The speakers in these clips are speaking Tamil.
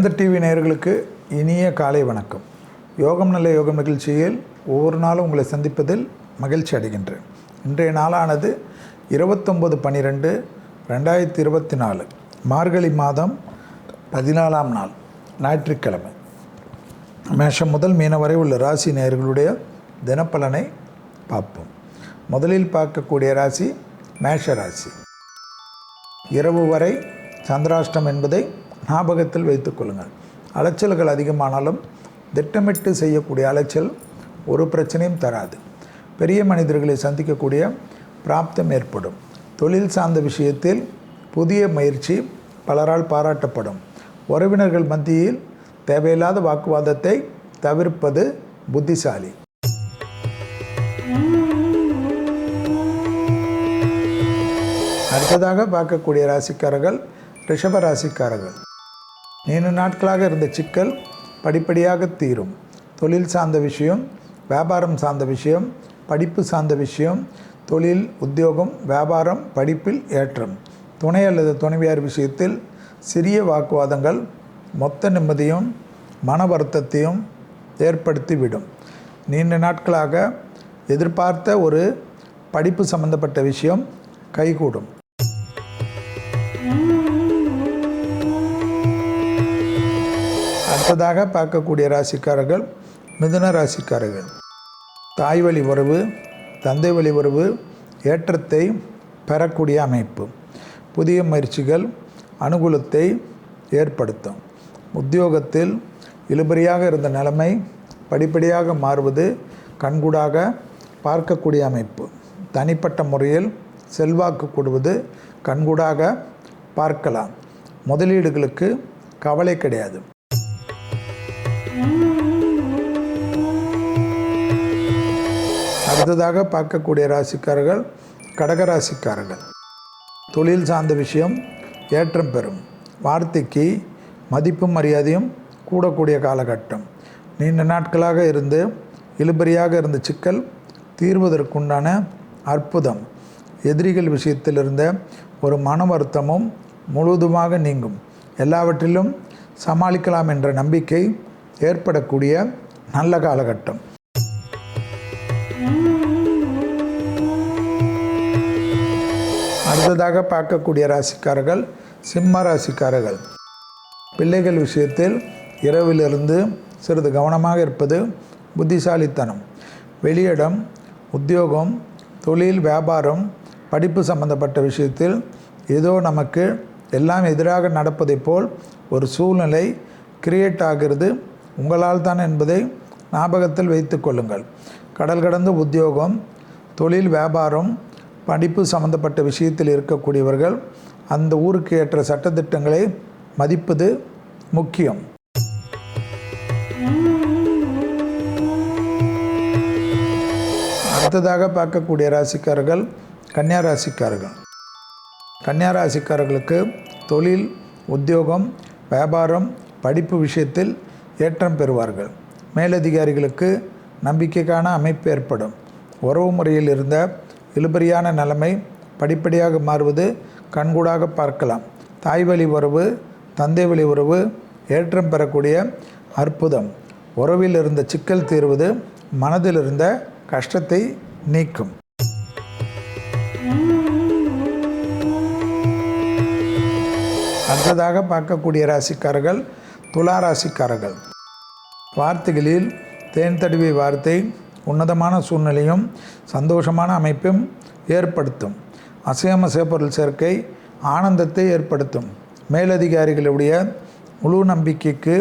வேந்தர் டிவி நேயர்களுக்கு இனிய காலை வணக்கம். யோகம் நல்ல யோகம் நிகழ்ச்சியில் ஒவ்வொரு நாளும் உங்களை சந்திப்பதில் மகிழ்ச்சி அடைகின்றேன். இன்றைய நாளானது இருபத்தொம்பது பன்னிரெண்டு ரெண்டாயிரத்தி இருபத்தி நாலு மார்கழி மாதம் பதினாலாம் நாள் ஞாயிற்றுக்கிழமை. மேஷம் முதல் மீன வரை உள்ள ராசி நேயர்களுடைய தினப்பலனை பார்ப்போம். முதலில் பார்க்கக்கூடிய ராசி மேஷ ராசி. இரவு வரை சந்திராஷ்டம் என்பதை ஞாபகத்தில் வைத்துக் கொள்ளுங்கள். அலைச்சல்கள் அதிகமானாலும் திட்டமிட்டு செய்யக்கூடிய அலைச்சல் ஒரு பிரச்சனையும் தராது. பெரிய மனிதர்களை சந்திக்கக்கூடிய பிராப்தம் ஏற்படும். தொழில் சார்ந்த விஷயத்தில் புதிய முயற்சி பலரால் பாராட்டப்படும். உறவினர்கள் மத்தியில் தேவையில்லாத வாக்குவாதத்தை தவிர்ப்பது புத்திசாலி. அடுத்ததாக பார்க்கக்கூடிய ராசிக்காரர்கள் ரிஷப ராசிக்காரர்கள். நீண்ட நாட்களாக இருந்த சிக்கல் படிப்படியாக தீரும். தொழில் சார்ந்த விஷயம் வியாபாரம் சார்ந்த விஷயம் படிப்பு சார்ந்த விஷயம் தொழில் உத்தியோகம் வியாபாரம் படிப்பில் ஏற்றம். துணை அல்லது துணைவியார் விஷயத்தில் சிறிய வாக்குவாதங்கள் மொத்த நிம்மதியும் மன வருத்தத்தையும் ஏற்படுத்திவிடும். நீண்ட நாட்களாக எதிர்பார்த்த ஒரு படிப்பு சம்பந்தப்பட்ட விஷயம் கைகூடும். அடுத்ததாக பார்க்கக்கூடிய ராசிக்காரர்கள் மிதுன ராசிக்காரர்கள். தாய் வழி உறவு தந்தை வழி உறவு ஏற்றத்தை பெறக்கூடிய அமைப்பு. புதிய முயற்சிகள் அனுகூலத்தை ஏற்படுத்தும். உத்தியோகத்தில் இழுபறியாக இருந்த நிலைமை படிப்படியாக மாறுவது கண்கூடாக பார்க்கக்கூடிய அமைப்பு. தனிப்பட்ட முறையில் செல்வாக்கு கூடுவது கண்கூடாக பார்க்கலாம். முதலீடுகளுக்கு கவலை கிடையாது. அடுத்ததாக பார்க்கக்கூடிய ராசிக்காரர்கள் கடக ராசிக்காரர்கள். தொழில் சார்ந்த விஷயம் ஏற்றம் பெறும். வார்த்தைக்கு மதிப்பும் மரியாதையும் கூடக்கூடிய காலகட்டம். நீண்ட நாட்களாக இருந்து இழுபறியாக இருந்த சிக்கல் தீர்வதற்குண்டான அற்புதம். எதிரிகள் விஷயத்தில் இருந்த ஒரு மன வருத்தமும் முழுவதுமாக நீங்கும். எல்லாவற்றிலும் சமாளிக்கலாம் என்ற நம்பிக்கை ஏற்படக்கூடிய நல்ல காலகட்டம். அடுத்ததாக பார்க்கக்கூடிய ராசிக்காரர்கள் சிம்ம ராசிக்காரர்கள். பிள்ளைகள் விஷயத்தில் இரவிலிருந்து சிறிது கவனமாக இருப்பது புத்திசாலித்தனம். வெளியிடம் உத்தியோகம் தொழில் வியாபாரம் படிப்பு சம்பந்தப்பட்ட விஷயத்தில் ஏதோ நமக்கு எல்லாம் எதிராக நடப்பதைப் போல் ஒரு சூழ்நிலை கிரியேட் ஆகிறது. உங்களால் தான் என்பதை ஞாபகத்தில் வைத்து கொள்ளுங்கள். கடல் கடந்த உத்தியோகம் தொழில் வியாபாரம் படிப்பு சம்பந்தப்பட்ட விஷயத்தில் இருக்கக்கூடியவர்கள் அந்த ஊருக்கு ஏற்ற சட்டத்திட்டங்களை மதிப்பது முக்கியம். அடுத்ததாக பார்க்கக்கூடிய ராசிக்காரர்கள் கன்னியா ராசிக்காரர்கள். கன்னியா ராசிக்காரர்களுக்கு தொழில் உத்தியோகம் வியாபாரம் படிப்பு விஷயத்தில் ஏற்றம் பெறுவார்கள். மேலதிகாரிகளுக்கு நம்பிக்கைக்கான அமைப்பு ஏற்படும். உறவு முறையில் இருந்த இழுபறியான நிலைமை படிப்படியாக மாறுவது கண்கூடாக பார்க்கலாம். தாய் வழி உறவு தந்தை வழி உறவு ஏற்றம் பெறக்கூடிய அற்புதம். உறவில் இருந்த சிக்கல் தீர்வது மனதில் இருந்த கஷ்டத்தை நீக்கும். அடுத்ததாக பார்க்கக்கூடிய ராசிக்காரர்கள் துலா ராசிக்காரர்கள். வார்த்தைகளில் தேன் தடவிய வார்த்தை உன்னதமான சூழ்நிலையும் சந்தோஷமான அமைப்பும் ஏற்படுத்தும். அசையமசைய பொருள் சேர்க்கை ஆனந்தத்தை ஏற்படுத்தும். மேலதிகாரிகளுடைய முழு நம்பிக்கைக்கு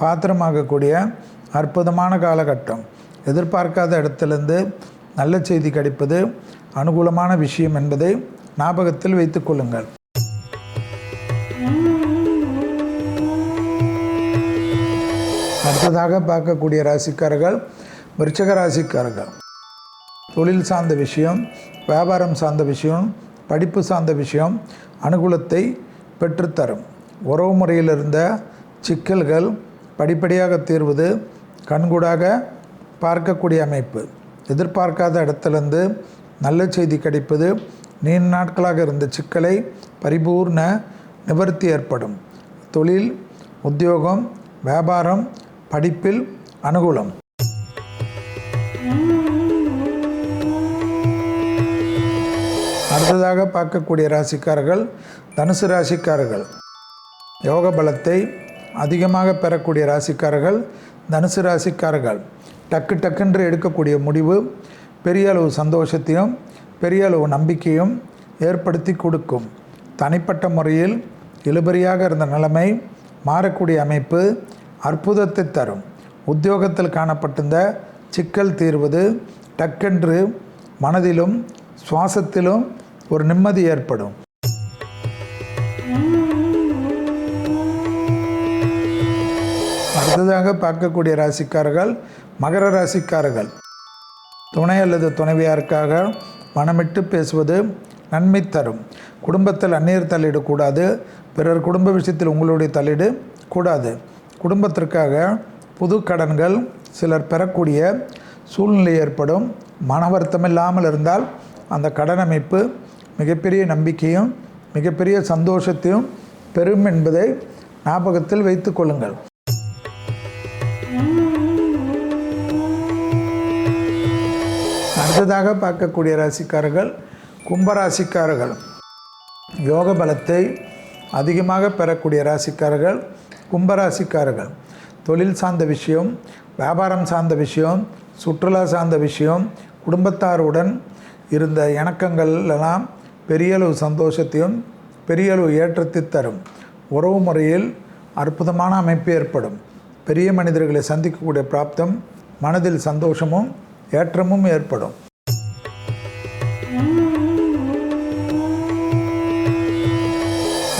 பாத்திரமாகக்கூடிய அற்புதமான காலகட்டம். எதிர்பார்க்காத இடத்திலிருந்து நல்ல செய்தி கிடைப்பது அனுகூலமான விஷயம் என்பதை ஞாபகத்தில் வைத்துக்கொள்ளுங்கள் அடுத்ததாக பார்க்கக்கூடிய ராசிக்காரர்கள் விருச்சக ராசிக்காரர்கள். தொழில் சார்ந்த விஷயம் வியாபாரம் சார்ந்த விஷயம் படிப்பு சார்ந்த விஷயம் அனுகூலத்தை பெற்றுத்தரும். உறவு முறையில் இருந்த சிக்கல்கள் படிப்படியாக தீர்வது கண்கூடாக பார்க்கக்கூடிய அமைப்பு. எதிர்பார்க்காத இடத்துலேருந்து நல்ல செய்தி கிடைப்பது நீண்ட நாட்களாக இருந்த சிக்கலை பரிபூர்ண நிவர்த்தி ஏற்படும். தொழில் உத்தியோகம் வியாபாரம் படிப்பில் அனுகூலம். அடுத்ததாக பார்க்கக்கூடிய ராசிக்காரர்கள் தனுசு ராசிக்காரர்கள். யோக பலத்தை அதிகமாக பெறக்கூடிய ராசிக்காரர்கள் தனுசு ராசிக்காரர்கள். டக்கு டக்குன்று எடுக்கக்கூடிய முடிவு பெரிய அளவு சந்தோஷத்தையும் பெரிய அளவு நம்பிக்கையும் ஏற்படுத்தி கொடுக்கும். தனிப்பட்ட முறையில் இழுபறியாக இருந்த நிலைமை மாறக்கூடிய அமைப்பு அற்புதத்தை தரும். உத்தியோகத்தில் காணப்பட்டிருந்த சிக்கல் தீர்வது டக்கென்று மனதிலும் சுவாசத்திலும் ஒரு நிம்மதி ஏற்படும். அடுத்ததாக பார்க்கக்கூடிய ராசிக்காரர்கள் மகர ராசிக்காரர்கள். துணை அல்லது துணைவியாருக்காக மனமிட்டு பேசுவது நன்மை தரும். குடும்பத்தில் அந்நியர் தலையீடு கூடாது பிறர் குடும்ப விஷயத்தில் உங்களுடைய தலையீடு கூடாது குடும்பத்திற்காக புது கடன்கள் சிலர் பெறக்கூடிய சூழ்நிலை ஏற்படும். மன வருத்தம் இல்லாமல் இருந்தால் அந்த கடன் அமைப்பு மிகப்பெரிய நம்பிக்கையும் மிகப்பெரிய சந்தோஷத்தையும் பெறும் என்பதை ஞாபகத்தில் வைத்து கொள்ளுங்கள். அடுத்ததாக பார்க்கக்கூடிய ராசிக்காரர்கள் கும்பராசிக்காரர்கள். யோக பலத்தை அதிகமாக பெறக்கூடிய ராசிக்காரர்கள் கும்பராசிக்காரர்கள். தொழில் சார்ந்த விஷயம் வியாபாரம் சார்ந்த விஷயம் சுற்றுலா சார்ந்த விஷயம் குடும்பத்தாருடன் இருந்த இணக்கங்கள் எல்லாம் பெரிய அளவு சந்தோஷத்தையும் பெரிய அளவு ஏற்றத்தை தரும். உறவு முறையில் அற்புதமான அமைப்பு ஏற்படும். பெரிய மனிதர்களை சந்திக்கக்கூடிய பிராப்தம் மனதில் சந்தோஷமும் ஏற்றமும் ஏற்படும்.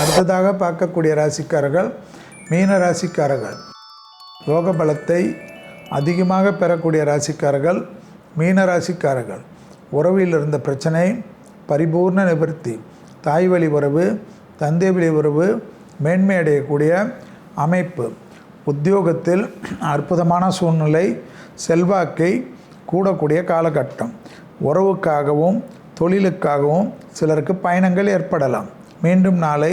அடுத்ததாக பார்க்கக்கூடிய ராசிக்காரர்கள் மீனராசிக்காரர்கள். யோக பலத்தை அதிகமாக பெறக்கூடிய ராசிக்காரர்கள் மீனராசிக்காரர்கள். உறவில் இருந்த பிரச்சனை பரிபூர்ண நிவர்த்தி தாய் வழி உறவு தந்தை வழி உறவு மேன்மை அடையக்கூடிய அமைப்பு. உத்தியோகத்தில் அற்புதமான சூழ்நிலை செல்வாக்கை கூடக்கூடிய காலகட்டம். உறவுக்காகவும் தொழிலுக்காகவும் சிலருக்கு பயணங்கள் ஏற்படலாம். மீண்டும் நாளை